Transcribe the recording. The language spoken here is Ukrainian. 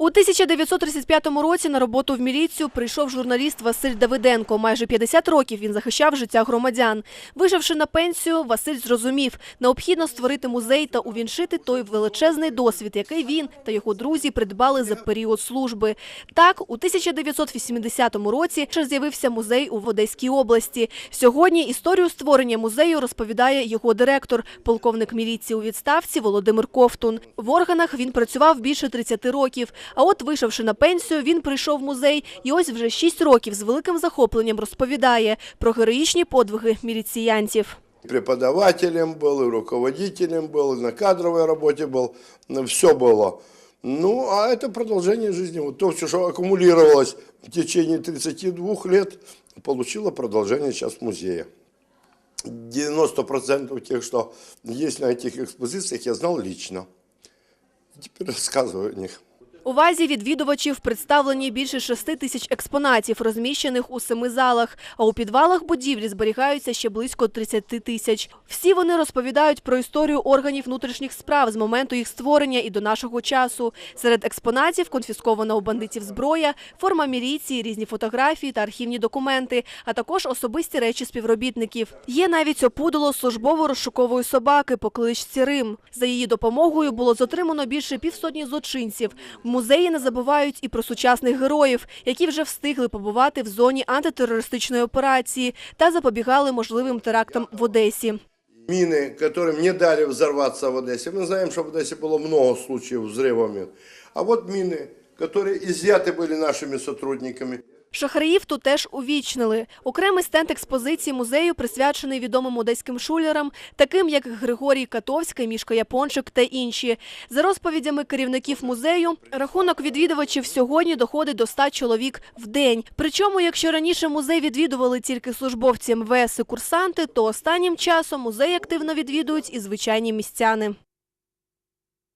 У 1935 році на роботу в міліцію прийшов журналіст Василь Давиденко. Майже 50 років він захищав життя громадян. Виживши на пенсію, Василь зрозумів, необхідно створити музей та увінчити той величезний досвід, який він та його друзі придбали за період служби. Так, у 1980 році ще з'явився музей у Одеській області. Сьогодні історію створення музею розповідає його директор, полковник міліції у відставці Володимир Ковтун. В органах він працював більше 30 років. А от, вийшовши на пенсію, він прийшов в музей і ось вже 6 років з великим захопленням розповідає про героїчні подвиги міліціянців. преподавателем был, и руководителем был, и на кадровой работе был, все было. Ну, а это продолжение жизни. Вот то, все, что аккумулировалось в течение 32 лет, получило продолжение сейчас в музее. 90% тех, что есть на этих экспозициях, я знал лично. Теперь рассказываю о них. У вазі відвідувачів представлені більше 6 тисяч експонатів, розміщених у семи залах, а у підвалах будівлі зберігаються ще близько 30 тисяч. Всі вони розповідають про історію органів внутрішніх справ з моменту їх створення і до нашого часу. Серед експонатів конфіскована у бандитів зброя, форма міліції, різні фотографії та архівні документи, а також особисті речі співробітників. Є навіть опудало службово-розшукової собаки по кличці Рим. За її допомогою було затримано більше півсотні злочинців. В музеї не забувають і про сучасних героїв, які вже встигли побувати в зоні антитерористичної операції та запобігали можливим терактам в Одесі. Мины, которым не дали взорваться в Одессе. Мы знаем, что в Одессе было много случаев взрыва мин. А вот мины, которые изъяты были нашими сотрудниками. Шахраїв тут теж увічнили. Окремий стенд експозиції музею присвячений відомим одеським шулерам, таким як Григорій Катовський, Мішка Япончик та інші. За розповідями керівників музею, рахунок відвідувачів сьогодні доходить до 100 чоловік в день. Причому, якщо раніше музей відвідували тільки службовці МВС і курсанти, то останнім часом музей активно відвідують і звичайні містяни.